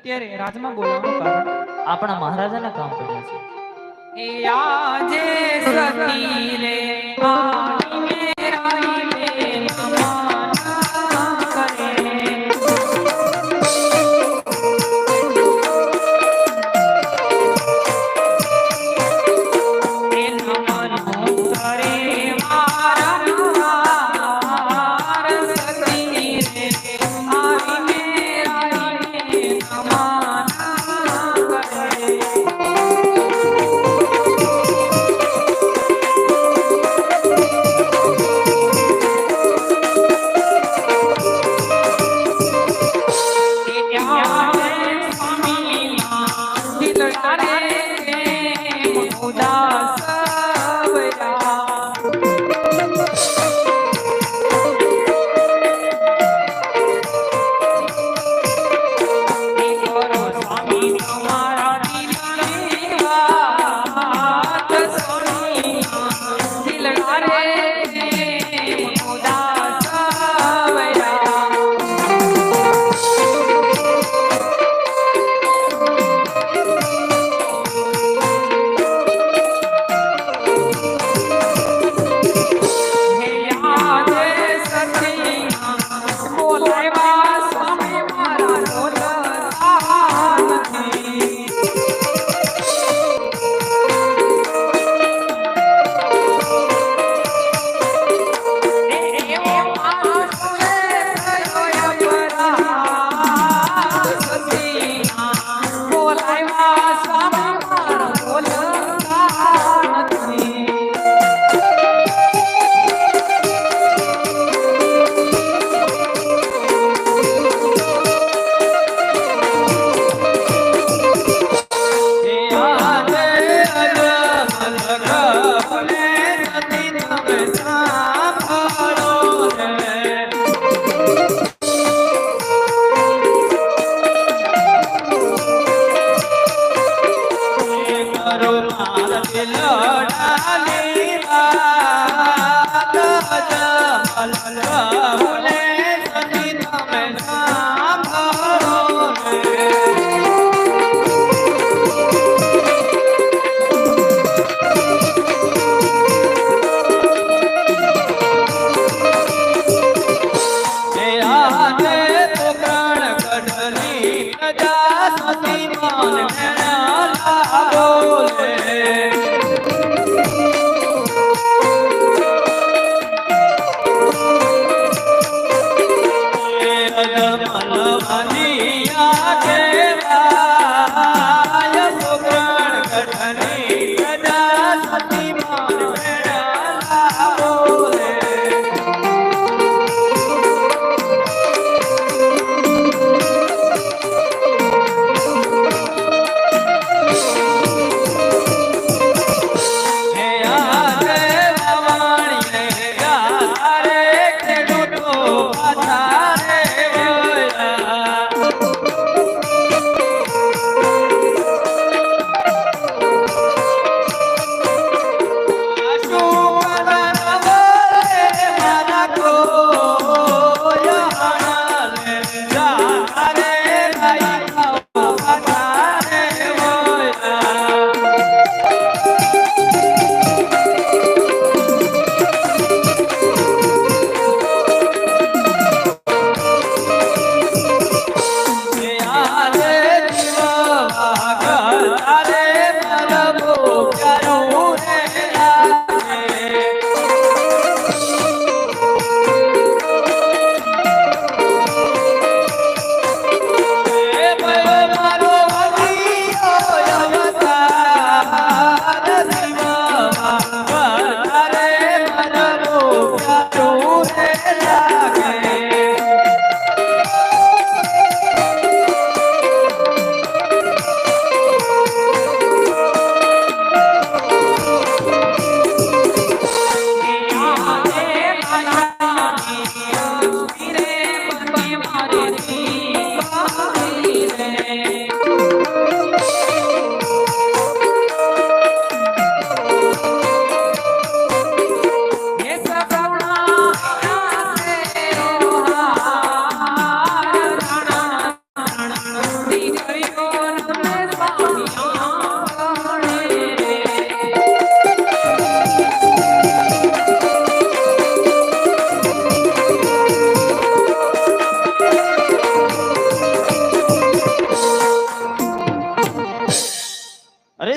અત્યારે રાજમાં બોલાવવાનું કારણ આપણા મહારાજાના કામ પડ્યા છે. એ આજે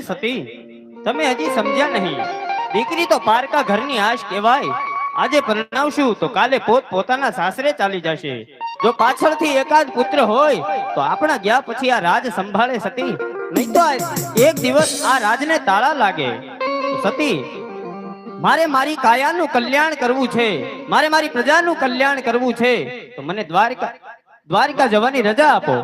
સતી, તમે હજી સમજ્યા નહીં. દીકરી તો પારકા ઘરની આશ કહેવાય. આજે પરણાવશું તો કાલે પોત પોતાના સાસરે ચાલી જશે. જો પાછળથી એકાદ પુત્ર હોય, તો આપણા ગયા પછી આ રાજ સંભાળે સતી. નહીં તો એક દિવસ આ રાજને તાળા લાગે. સતી, મારે મારી કાયાનું કલ્યાણ કરવું છે. મારે મારી પ્રજાનું કલ્યાણ કરવું છે. તો મને દ્વારકા દ્વારકા જવાની રજા આપો.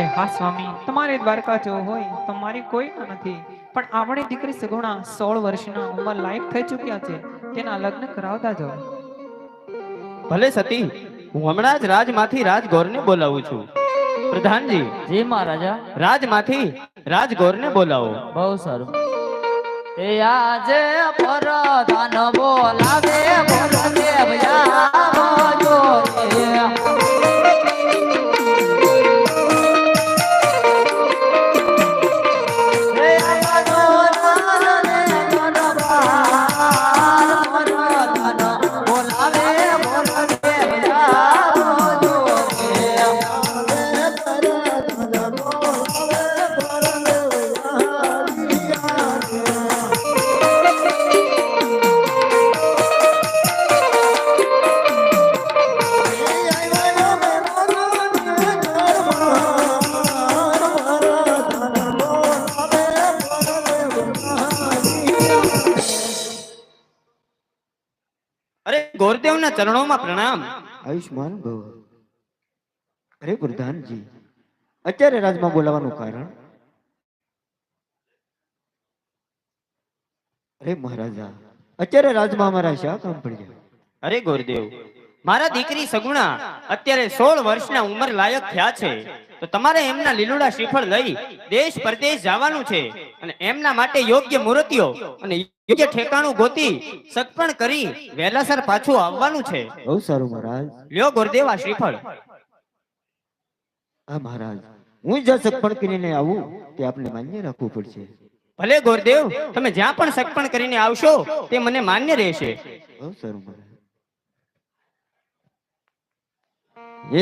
અરે હા સ્વામી તમારે દ્વારકા જવું હોય તો મારી કોઈ નથી. પણ આપણે દીકરી સગુણા સોળ વર્ષના ઉંમર લાયક થઈ ચૂક્યા છે. તેના લગ્ન કરાવતા જાઓ. ભલે સતી હું હમણાં જ રાજમાંથી રાજગોરને બોલાવું છું. પ્રધાનજી જી મહારાજા. રાજમાંથી રાજગોરને બોલાવો. બહુ સારું. એ આજે ગોરદેવના ચરણોમાં પ્રણામ. આયુષ્માન ભવ. અરે પ્રધાનજી અત્યારે રાજમાં બોલાવાનું કારણ? અરે મહારાજા અત્યારે રાજમાં અમારા શા કામ પડ્યા? અરે ગુરુદેવ મારા દીકરી સગુણા અત્યારે સોળ વર્ષના ઉંમર લાયક થયા છે. તો તમારે એમના લીલુડા શ્રીફળ લઈ દેશ પરદેશ જવાનું છે અને એમના માટે યોગ્ય મૂર્તિઓ અને યોગ્ય ઠેકાણું ગોતી સત્પણ કરી વેલાસર પાછું આવવાનું છે. બહુ સારું મહારાજ. લ્યો ગોરદેવ આ શ્રીફળ. હા મહારાજ. હું જ્યાં સત્પણ કરીને આવું તે આપને માન્ય રાખવું પડશે. ભલે ગુરુદેવ તમે જ્યાં પણ સત્પણ કરીને આવશો તે મને માન્ય રહેશે. બહુ સારું મહારાજ.